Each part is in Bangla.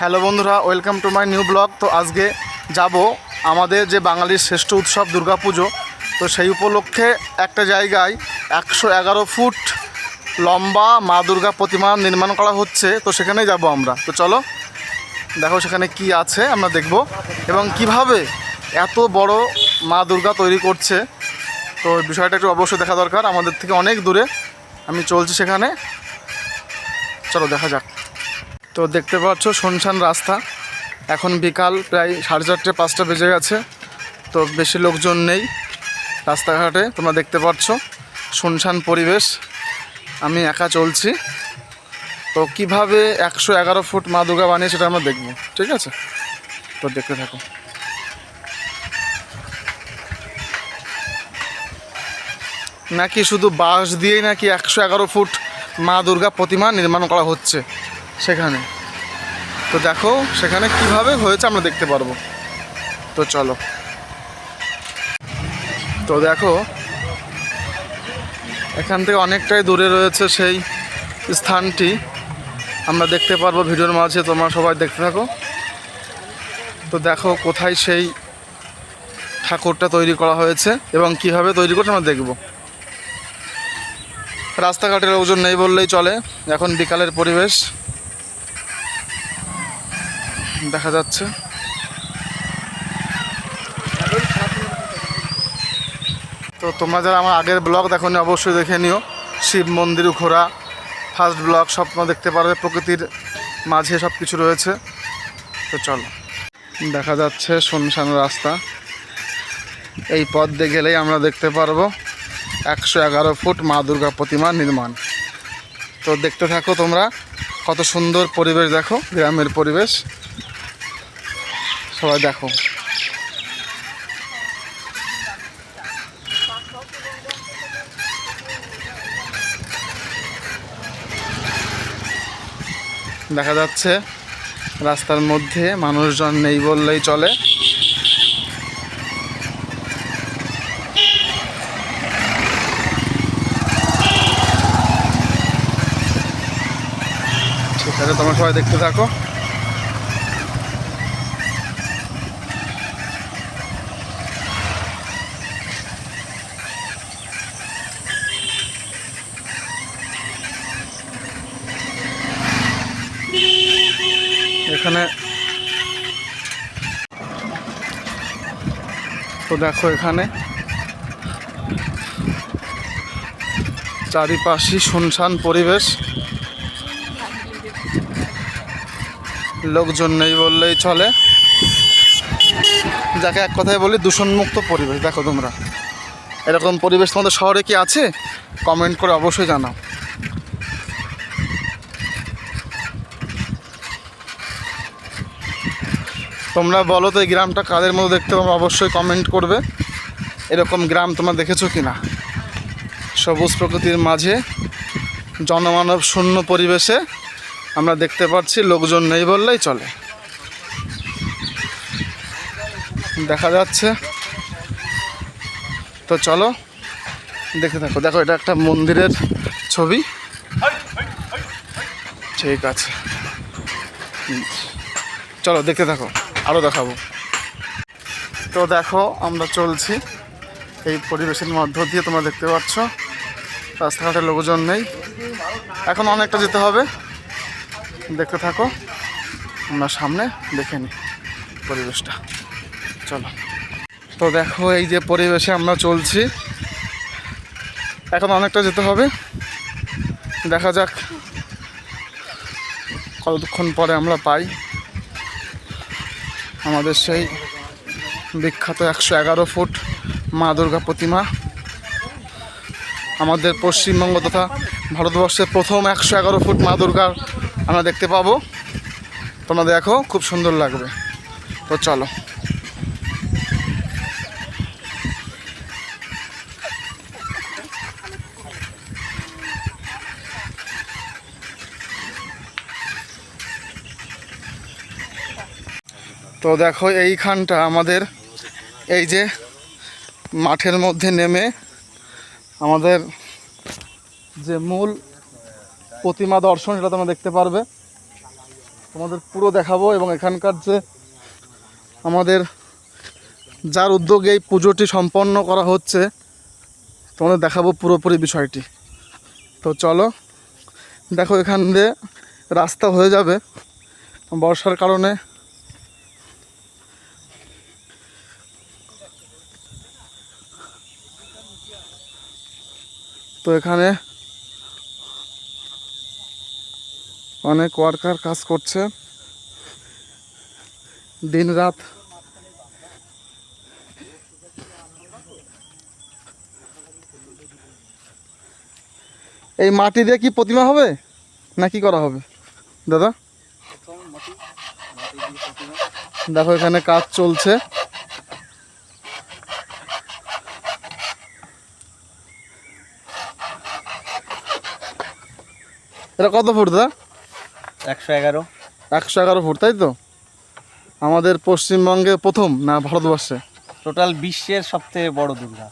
হ্যালো বন্ধুরা, welcome to my new blog. তো আজকে যাব আমাদের যে বাঙালির শ্রেষ্ঠ উৎসব দুর্গাপুজো, তো সেই উপলক্ষে একটা জায়গায় একশো এগারো ফুট লম্বা মা দুর্গা প্রতিমা নির্মাণ করা হচ্ছে, তো সেখানেই যাব আমরা। তো চলো, দেখো সেখানে কি আছে, আমরা দেখব। এবং কীভাবে এত বড় মা দুর্গা তৈরি করছে, তো বিষয়টা একটু অবশ্যই দেখা দরকার। আমাদের থেকে অনেক দূরে আমি চলছি সেখানে। চলো, দেখা যাক। তো দেখতে পাচ্ছ শুনশান রাস্তা। এখন বিকাল প্রায় সাড়ে চারটে, পাঁচটা বেজে গেছে। তো বেশি লোকজন নেই রাস্তাঘাটে, তোমরা দেখতে পাচ্ছ শুনশান পরিবেশ। আমি একা চলছি। তো কীভাবে একশো এগারো ফুট মা দুর্গা বানিয়ে সেটা আমরা দেখব, ঠিক আছে? তো দেখতে থাকো। নাকি শুধু বাঁশ দিয়েই নাকি একশো এগারো ফুট মা দুর্গা প্রতিমা নির্মাণ করা হচ্ছে? সেখানে। তো দেখো, সেখানে কীভাবে হয়েছে আমরা দেখতে পারব। তো চলো। তো দেখো, এখান থেকে অনেকটাই দূরে রয়েছে সেই স্থানটি। আমরা দেখতে পারব ভিডিওর মাঝে, তোমরা সবাই দেখতে থাকো। তো দেখো কোথায় সেই ঠাকুরটা তৈরি করা হয়েছে এবং কীভাবে তৈরি করছে আমরা দেখব। রাস্তাঘাটের ওজন নেই বললেই চলে। এখন বিকালের পরিবেশ। দেখা যাচ্ছে। তো তোমরা যারা আমার আগের ব্লগ দেখো নি অবশ্যই দেখে নিও। শিব মন্দির ঘোরা ফার্স্ট ব্লগ সব দেখতে পারবে, প্রকৃতির মাঝে সব কিছু রয়েছে। তো চলো, দেখা যাচ্ছে শুনশান রাস্তা। এই পথ দিয়ে গেলেই আমরা দেখতে পারব একশো এগারো ফুট মা দুর্গা প্রতিমা নির্মাণ। তো দেখতে থাকো তোমরা, কত সুন্দর পরিবেশ দেখো, গ্রামের পরিবেশ। সবাই দেখো। দেখা যাচ্ছে রাস্তার মধ্যে মানুষজন নেই বললেই চলে। ঠিক আছে, তোমরা সবাই দেখতে থাকো এখানে তো দেখো এখানে। চারিপাশই শুনশান পরিবেশ। লোকজন নেই বললেই চলে। যাকে এক কথায় বলি, দূষণমুক্ত পরিবেশ। দেখো তোমরা। এরকম পরিবেশ তোমাদের শহরে কি আছে? কমেন্ট করে অবশ্যই জানাও। তোমরা বলো তো এই গ্রামটা কাদের মতো দেখতে, তোমরা অবশ্যই কমেন্ট করবে। এরকম গ্রাম তোমরা দেখেছ কি না সবুজ প্রকৃতির মাঝে, জনমানব শূন্য পরিবেশে আমরা দেখতে পাচ্ছি, লোকজন নেই বললেই চলে। দেখা যাচ্ছে। তো চলো, দেখে থাকো। দেখো, এটা একটা মন্দিরের ছবি। ঠিক আছে। চলো, দেখতে থাকো। আরও দেখাবো। তো দেখো, আমরা চলছি। এই পরিবেশের মধ্য দিয়ে তোমরা দেখতে পাচ্ছ। রাস্তাঘাটে লোকজন নেই। এখন অনেকটা যেতে হবে। দেখতে থাকো। আমরা সামনে দেখে নিই পরিবেশটা। চলো। তো দেখো, এই যে পরিবেশে আমরা চলছি। এখন অনেকটা যেতে হবে। দেখা যাক কতক্ষণ পরে আমরা পাই। আমাদের সেই বিখ্যাত একশো এগারো ফুট মা দুর্গা প্রতিমা। আমাদের পশ্চিমবঙ্গ তথা ভারতবর্ষের প্রথম একশো এগারো ফুট মা দুর্গার আমরা দেখতে পাবো। তোমরা দেখো, খুব সুন্দর লাগবে। তো চলো। তো দেখো এইখানটা আমাদের, এই যে মাঠের মধ্যে নেমে আমাদের যে মূল প্রতিমা দর্শন, সেটা তোমরা দেখতে পারবে। তোমাদের পুরো দেখাবো এবং এখানকার যে আমাদের, যার উদ্যোগে এই পুজোটি সম্পন্ন করা হচ্ছে, তোমাদের দেখাবো পুরোপুরি বিষয়টি। তো চলো, দেখো এখান দিয়ে রাস্তা হয়ে যাবে। বর্ষার কারণে তো এখানে অনেক ওয়ার্কার কাজ করছে। দিন রাত এই মাটি দিয়ে কি প্রতিমা হবে না কি করা হবে? দাদা? দেখো এখানে কাজ চলছে। এটা কত ফুট দাদা? একশো এগারো। একশো এগারো ফুট তাই তো? আমাদের পশ্চিমবঙ্গে প্রথম না ভারতবর্ষে? টোটাল বিশ্বের সবথেকে বড় দুর্গা।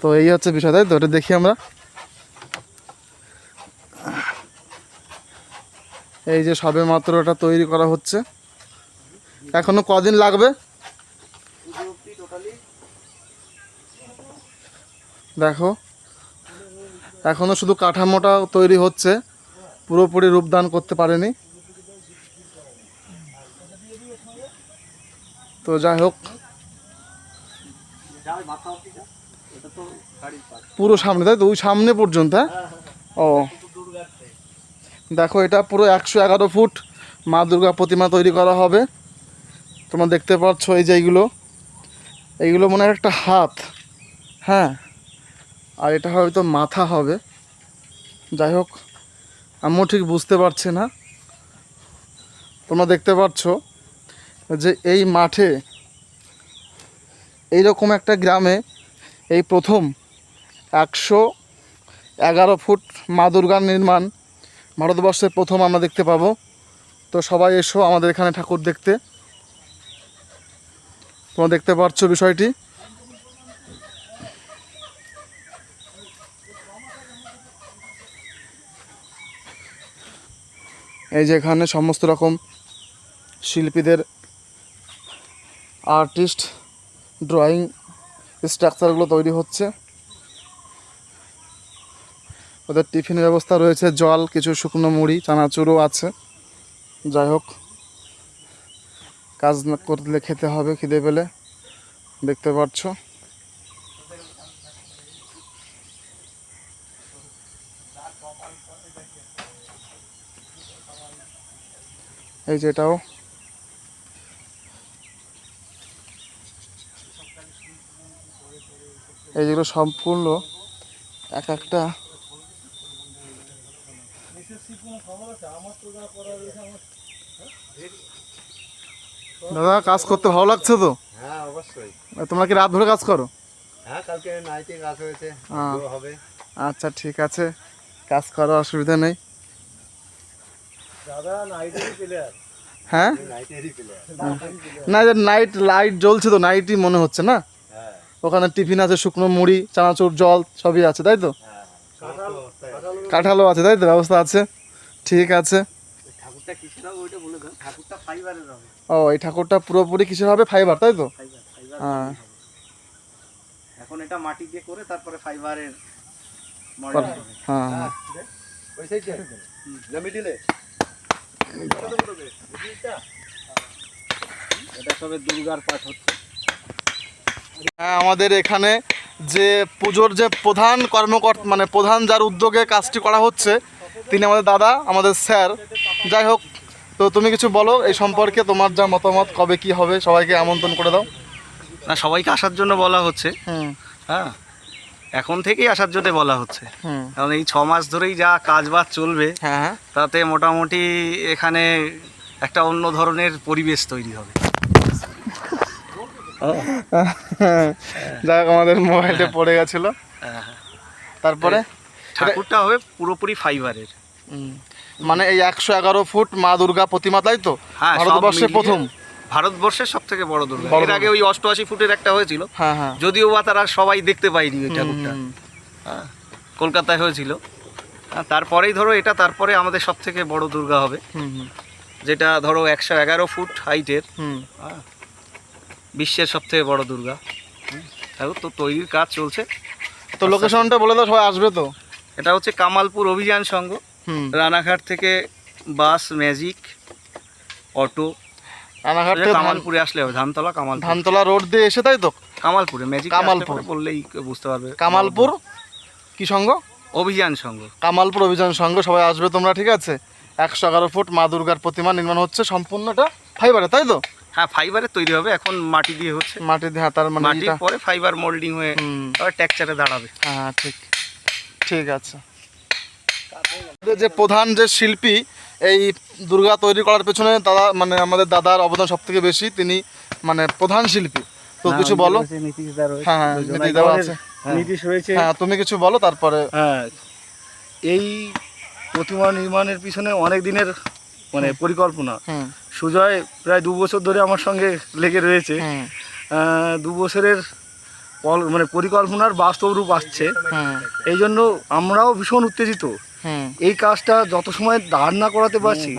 তো এই হচ্ছে বিষয় তাই তো? এটা দেখি আমরা। এই যে সবে মাত্র এটা তৈরি করা হচ্ছে। এখনও কদিন লাগবে? দেখো। এখনও শুধু কাঠামোটা তৈরি হচ্ছে। পুরোপুরি রূপদান করতে পারেনি। তো যাই হোক, পুরো সামনে, তাই তো? ওই সামনে পর্যন্ত হ্যাঁ? ও। দেখো, এটা পুরো একশো এগারো ফুট মা দুর্গা প্রতিমা তৈরি করা হবে। তোমরা দেখতে পাচ্ছ এই যে এইগুলো। এইগুলো মনে হয় একটা হাত হ্যাঁ? আর এটা হয়তো মাথা হবে। যাই হোক আমিও ঠিক বুঝতে পারছি না। তোমরা দেখতে পাচ্ছ যে এই মাঠে এইরকম একটা গ্রামে এই প্রথম একশো এগারো ফুট মা দুর্গার নির্মাণ ভারতবর্ষের প্রথম আমরা দেখতে পাবো। তো সবাই এসো আমাদের এখানে ঠাকুর দেখতে। তোমরা দেখতে পাচ্ছ বিষয়টি? এই যে এখানে সমস্ত রকম শিল্পীদের আর্টিস্ট ড্রয়িং স্ট্রাকচারগুলো তৈরি হচ্ছে। ওদের টিফিনের ব্যবস্থা রয়েছে, জল, কিছু শুকনো মুড়ি, চানাচুরও আছে। যাই হোক, কাজ না করলে খেতে হবে, খিদে পেলে, দেখতে পাচ্ছ এই যেটাও এই যেগুলো সম্পূর্ণ এক একটা। দাদা কাজ করতে ভালো লাগছে তো? হ্যাঁ অবশ্যই। তোমরা কি রাত ধরে কাজ করো? হ্যাঁ কালকে নাইটে কাজ হয়েছে। হ্যাঁ। হবে। আচ্ছা ঠিক আছে। কাজ করো অসুবিধা নেই। হ্যাঁ? না যে নাইট লাইট জ্বলছে তো নাইটই মনে হচ্ছে না? হ্যাঁ। ওখানে টিফিন আছে শুকনো মুড়ি চানাচুর জল সবই আছে তাই তো? হ্যাঁ কাঁঠালও আছে তাই তো? ব্যবস্থা আছে। ঠিক আছে। ঠাকুরটা কিসের হবে ওইটা বলে দাও ঠাকুরটা ফাইবারের হবে। ও এই ঠাকুরটা পুরোপুরি কিসের হবে ফাইবার তাই তো? ফাইবার ফাইবার হ্যাঁ। এখন এটা মাটি দিয়ে করে তারপরে ফাইবারের হ্যাঁ হ্যাঁ। আমাদের এখানে যে পুজোর যে প্রধান কর্মকর্তা মানে প্রধান যার উদ্যোগে কাজটি করা হচ্ছে তিনি আমাদের দাদা আমাদের স্যার। যাই হোক তো তুমি কিছু বলো এই সম্পর্কে তোমার যা মতামত কবে কি হবে সবাইকে আমন্ত্রণ করে দাও। না সবাইকে আসার জন্য বলা হচ্ছে। হ্যাঁ এখন থেকেই আসার জন্য বলা হচ্ছে। হুম। কারণ এই ছ মাস ধরেই যা কাজ বাজ চলবে হ্যাঁ হ্যাঁ। তাতে মোটামুটি এখানে একটা অন্য ধরনের পরিবেশ তৈরি হবে। যাই হোক আমাদের মোবাইলটা পড়ে গেছিল। হ্যাঁ, তারপরে? ঠাকুরটা হবে পুরোপুরি ফাইবারের। হুম, মানে এই একশো এগারো ফুট মা দুর্গা প্রতিমা তাই তো? হ্যাঁ ভারতবর্ষে প্রথম। ভারতবর্ষের সব থেকে বড় দুর্গা। এর আগে ওই অষ্টআশি ফুটের একটা হয়েছিল। হ্যাঁ হ্যাঁ। যদিও বা তারা সবাই দেখতে পাইনি ওই ঠাকুরটা। হ্যাঁ কলকাতায় হয়েছিল। তারপরেই ধরো এটা তারপরে আমাদের সব থেকে বড় দুর্গা হবে। যেটা ধরো একশো এগারো ফুট হাইটের। বিশ্বের সব থেকে বড় দুর্গা। তো তৈরির কাজ চলছে। তো লোকেশনটা বলে দাও সবাই আসবে তো? এটা হচ্ছে কামালপুর অভিযান সংঘ। রানাঘাট থেকে বাস ম্যাজিক অটো রানাঘাট থেকে কামালপুরে আসলে ধানতলা কামালপুর। ধানতলা রোড দিয়ে এসে তাই তো? কামালপুরে ম্যাজিক কামালপুর। বললেই বুঝতে পারবে। কামালপুর? কি সঙ্গ? অভিযান সংঘ কামালপুর অভিযান সংঘ সবাই আসবে তোমরা ঠিক আছে? একশো এগারো ফুট মা দুর্গার প্রতিমা নির্মাণ হচ্ছে সম্পূর্ণটা ফাইবারে তাই তো? হ্যাঁ ফাইবারের তৈরি হবে এখন মাটি দিয়ে হচ্ছে। মাটি দিয়ে হাতার মানে মাটির ইটা। পরে ফাইবার মোল্ডিং হয়ে আবার টেক্সচারে দাঁড়াবে। হ্যাঁ ঠিক। ঠিক আছে। যে প্রধান যে শিল্পী এই দুর্গা তৈরি করার পেছনে দাদা মানে আমাদের দাদার অবদান সব থেকে বেশি তিনি মানে প্রধান শিল্পী। তো কিছু বলো? হ্যাঁ হ্যাঁ নীতিশ রয়েছে। হ্যাঁ তুমি কিছু বলো তারপরে। হ্যাঁ এই প্রতিমা নির্মাণের পিছনে অনেক দিনের মানে পরিকল্পনা। সুজয় প্রায় দু বছর ধরে আমার সঙ্গে লেগে রয়েছে। আহ, দু বছরের মানে পরিকল্পনার বাস্তব রূপ আসছে। এই জন্য আমরাও ভীষণ উত্তেজিত। এই কাজটা যত সময় দাঁড় না করাতে পারছি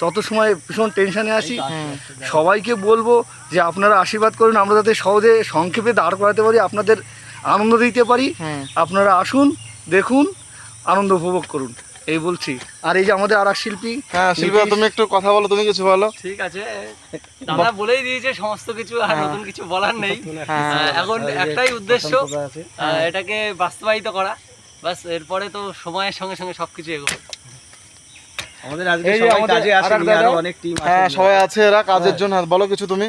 তত সময় ভীষণ টেনশনে আছি। সবাইকে বলব যে আপনারা আশীর্বাদ করুন আমরা যাতে সহজে সংক্ষেপে দাঁড় করাতে পারি আপনাদের আনন্দ দিতে পারি। আপনারা আসুন দেখুন আনন্দ উপভোগ করুন। এই বলছি। আর এই যে আমাদের আর এক শিল্পী হ্যাঁ শিল্পী তুমি একটু কথা বলো তুমি কিছু বলো। ঠিক আছে দাদা বলেই দিয়েছে সমস্ত কিছু আর নতুন কিছু বলার নেই। হ্যাঁ। এখন একটাই উদ্দেশ্য আহ, এটাকে বাস্তবায়িত করা। বাস এরপরে তো সময়ের সঙ্গে সঙ্গে সবকিছু এগোবে। আমাদের আজকে সবাই কাজে আসেনি, আরও অনেক টিম হ্যাঁ সবাই আছে এরা কাজের জন্য। হ্যাঁ, বলো কিছু তুমি।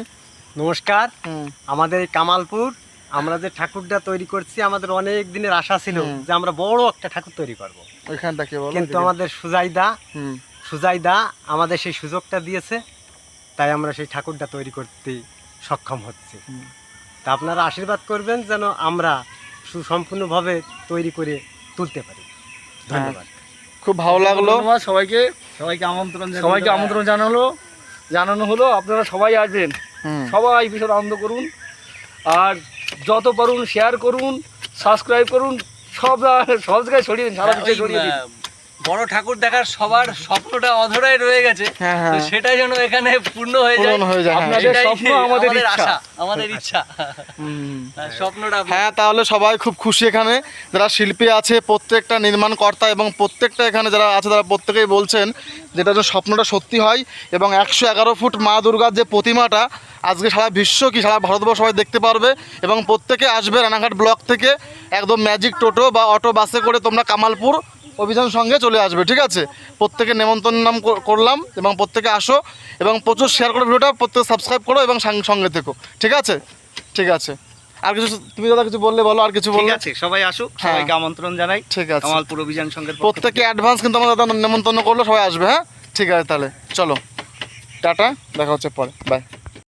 নমস্কার। হুম। আমাদের কামালপুর আমরা যে ঠাকুরটা তৈরি করছি আমাদের অনেক দিনের আশা ছিল যে আমরা বড় একটা ঠাকুর তৈরি করব। ওইখানটা কি কিন্তু আমাদের সুজাইদা হুম। সুজাইদা আমাদের সেই সুযোগটা দিয়েছে তাই আমরা সেই ঠাকুরটা তৈরি করতে সক্ষম হচ্ছি। তা আপনারা আশীর্বাদ করবেন যেন আমরা সুসম্পূর্ণভাবে তৈরি করে তুলতে পারি। ধন্যবাদ। খুব ভালো লাগল। সবাইকে। সবাইকে আমন্ত্রণ সবাইকে আমন্ত্রণ জানালো। জানানো হলো আপনারা সবাই আসবেন। হুম। সবাই ভীষণ আনন্দ করুন। আর যত পারুন শেয়ার করুন সাবস্ক্রাইব করুন সব সব জায়গায় ছড়িয়ে দিন সারা বিশ্বে ছড়িয়ে দিন। বড় ঠাকুর দেখার সবার স্বপ্নটা অধরাই রয়ে গেছে। হ্যাঁ হ্যাঁ। সেটাই যেন এখানে পূর্ণ হয়ে যায়। হয়ে যায়। আপনাদের স্বপ্ন আমাদের আশা আমাদের ইচ্ছা। হ্যাঁ, স্বপ্নটা হ্যাঁ তাহলে সবাই খুব খুশি এখানে। যারা শিল্পী আছে প্রত্যেকটা নির্মাণ কর্তা এবং প্রত্যেকটা এখানে যারা আছে তারা প্রত্যেকেই বলছেন যেটা যেন স্বপ্নটা সত্যি হয় এবং একশো এগারো ফুট মা দুর্গার যে প্রতিমাটা আজকে সারা বিশ্ব কি সারা ভারতবর্ষ সবাই দেখতে পারবে এবং প্রত্যেকে আসবে রানাঘাট ব্লক থেকে একদম ম্যাজিক টোটো বা অটো বাসে করে তোমরা কামালপুর অভিযান সঙ্গে চলে আসবে ঠিক আছে? প্রত্যেকে নেমন্তন্ন নাম করলাম এবং প্রত্যেকে আসো এবং প্রচুর শেয়ার করো ভিডিওটা প্রত্যেকে সাবস্ক্রাইব করো এবং সঙ্গে থেকো ঠিক আছে? ঠিক আছে। আর কিছু তুমি দাদা কিছু বললে বলো আর কিছু বললে? আছে সবাই আসুক হ্যাঁ। সবাইকে আমন্ত্রণ জানাই। ঠিক আছে। কামালপুর অভিযান সঙ্গে প্রত্যেকে অ্যাডভান্স কিন্তু আমাদের দাদা নেমন্তন্ন করল সবাই আসবে হ্যাঁ? ঠিক আছে তাহলে চলো। টাটা দেখা হচ্ছে পরে বাই